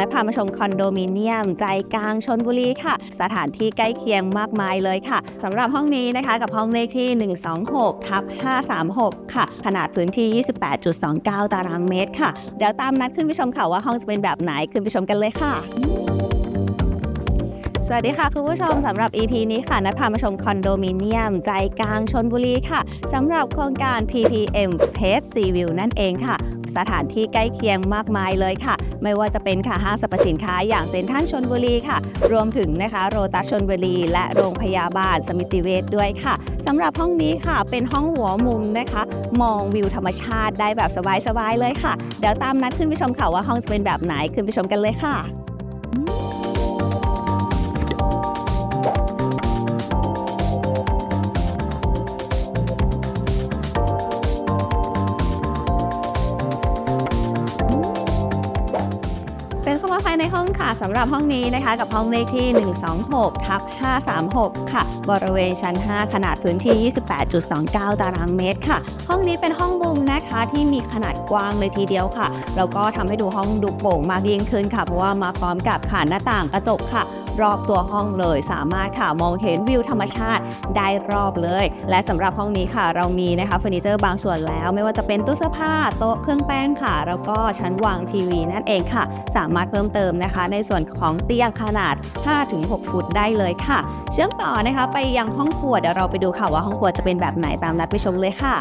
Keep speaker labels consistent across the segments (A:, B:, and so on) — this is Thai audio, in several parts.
A: และพามาชมคอนโดมิเนียมใจกลางชนบุรีค่ะ สถานที่ใกล้เคียงมากมายเลยค่ะสำหรับห้องนี้นะคะกับห้องเลขที่ 126ทับ536 ค่ะ ขนาดพื้นที่ 28.29 ตารางเมตรค่ะ เดี๋ยวตามนัดขึ้นไปชมค่ะว่าห้องจะเป็นแบบไหนขึ้นไปชมกันเลยค่ะสวัสดีค่ะคุณผู้ชมสำหรับ EP นี้ค่ะนัดพามาชมคอนโดมิเนียม ใจกลางชนบุรีค่ะสำหรับโครงการ PPM p a c e Sea View นั่นเองค่ะ สถานที่ใกล้เคียงมากมายเลยค่ะ ไม่ว่าจะเป็นค่ะห้างสรรพสินค้าอย่างเซ็นทรัลชนบุรีค่ะ รวมถึงนะคะโรตัสชนบุรี และโรงพยาบาลสมิติเวชด้วยค่ะสำหรับห้องนี้ค่ะ เป็นห้องหัวมุมนะคะ มองวิวธรรมชาติได้แบบสบายๆเลยค่ะ เดี๋ยวตามนัดขึ้นไปชมค่ะว่าห้องจะเป็นแบบไหนขึ้นไปชมกันเลยค่ะ ภายในห้องค่ะสำหรับห้องนี้นะคะ กับห้องเลขที่ 126ทับ536 ค่ะ บริเวณชั้น 5 ขนาดพื้นที่ 28.29 ตารางเมตรค่ะ ห้องนี้เป็นห้องมุมนะคะที่มีขนาดกว้างเลยทีเดียวค่ะแล้วก็ทำให้ดูห้องดูโป่งมากยิ่งขึ้นค่ะ เพราะว่ามาพร้อมกับขานหน้าต่างกระจกค่ะ รอบตัวห้องเลย สามารถค่ะมองเห็นวิวธรรมชาติได้รอบเลย และสำหรับห้องนี้ค่ะ เรามีนะคะเฟอร์นิเจอร์บางส่วนแล้ว ไม่ว่าจะเป็นตู้เสื้อผ้าโต๊ะเครื่องแป้งค่ะ แล้วก็ชั้นวางทีวีนั่นเองค่ะ สามารถเพิ่มเติมนะคะ ในส่วนของเตียงขนาด 5-6 ฟุตได้เลยค่ะ เชื่อมต่อนะคะไปยังห้องครัวเดี๋ยวเราไปดูค่ะว่าห้องครัวจะเป็นแบบไหนตามนัดไปชมเลยค่ะ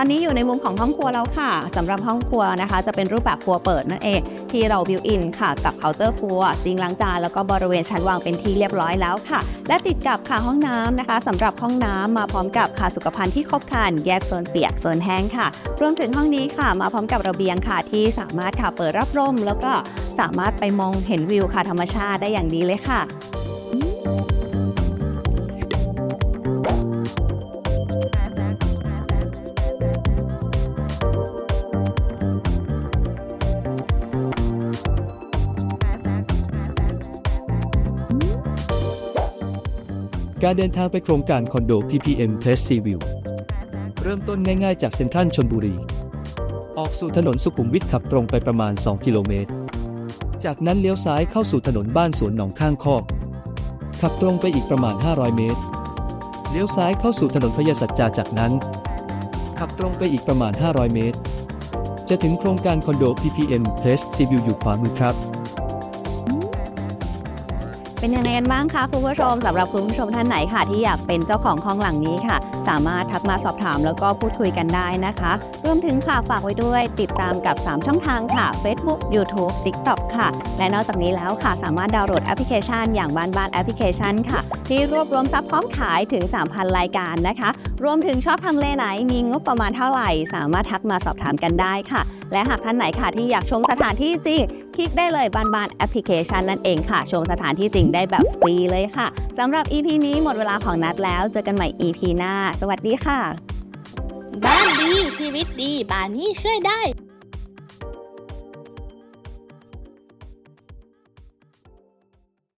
A: ตอนนี้อยู่ในมุมของห้องครัวแล้วค่ะสำหรับห้องครัวนะคะ จะเป็นรูปแบบครัวเปิดนั่นเอง ที่เราบิวอินค่ะ กับเคาน์เตอร์ครัวซิงล้างจานแล้วก็บริเวณชั้นวางเป็นที่เรียบร้อยแล้วค่ะ และติดกับค่ะห้องน้ำนะคะสำหรับห้องน้ำมาพร้อมกับค่ะสุขภัณฑ์ที่ครบครันแยกโซนเปียกโซนแห้งค่ะ รวมถึงห้องนี้ค่ะมาพร้อมกับระเบียงค่ะที่สามารถค่ะเปิดรับลมแล้วก็สามารถไปมองเห็นวิวค่ะธรรมชาติได้อย่างดีเลยค่ะ
B: การเดินทางไปโครงการคอนโด PPM Place Sea View เริ่มต้นง่ายๆจากเซ็นทรัลชนบุรี ออกสู่ถนนสุขุมวิทขับตรงไปประมาณ 2 กิโลเมตร จากนั้นเลี้ยวซ้ายเข้าสู่ถนนบ้านสวนหนองข้างคอก ขับตรงไปอีกประมาณ 500 เมตร เลี้ยวซ้ายเข้าสู่ถนนพญาสัจจาจากนั้น ขับตรงไปอีกประมาณ 500 เมตร จะถึงโครงการคอนโด PPM Place Sea View อยู่ขวามือครับ
A: เป็นยังไงกันบ้างคะคุณผู้ชมสำหรับคุณผู้ชมท่านไหนค่ะ ที่อยากเป็นเจ้าของห้องหลังนี้ค่ะ สามารถทักมาสอบถามแล้วก็พูดคุยกันได้นะคะรวมถึงค่ะฝากไว้ด้วยติดตามกับ 3 ช่องทางค่ะ Facebook YouTube TikTok ค่ะ และนอกจากนี้แล้วค่ะ สามารถดาวน์โหลดแอปพลิเคชัน อย่างบ้านบ้านแอปพลิเคชันค่ะ ที่รวบรวมซับพร้อมขายถึง 3,000 รายการนะคะ รวมถึงชอบทำเลไหนมีงบประมาณเท่าไหร่ สามารถทักมาสอบถามกันได้ค่ะ และหากท่านไหนค่ะที่อยากชมสถานที่จริง ลิกได้เลยบานบานแอปพลิเคชันนั่นเองค่ะ ชมสถานที่จริงได้แบบฟรีเลยค่ะสำหรับ EP นี้หมดเวลาของนัดแล้ว เจอกันใหม่ EP หน้า สวัสดีค่ะ
C: บ้านดีชีวิตดีบานนี่ช่วยได้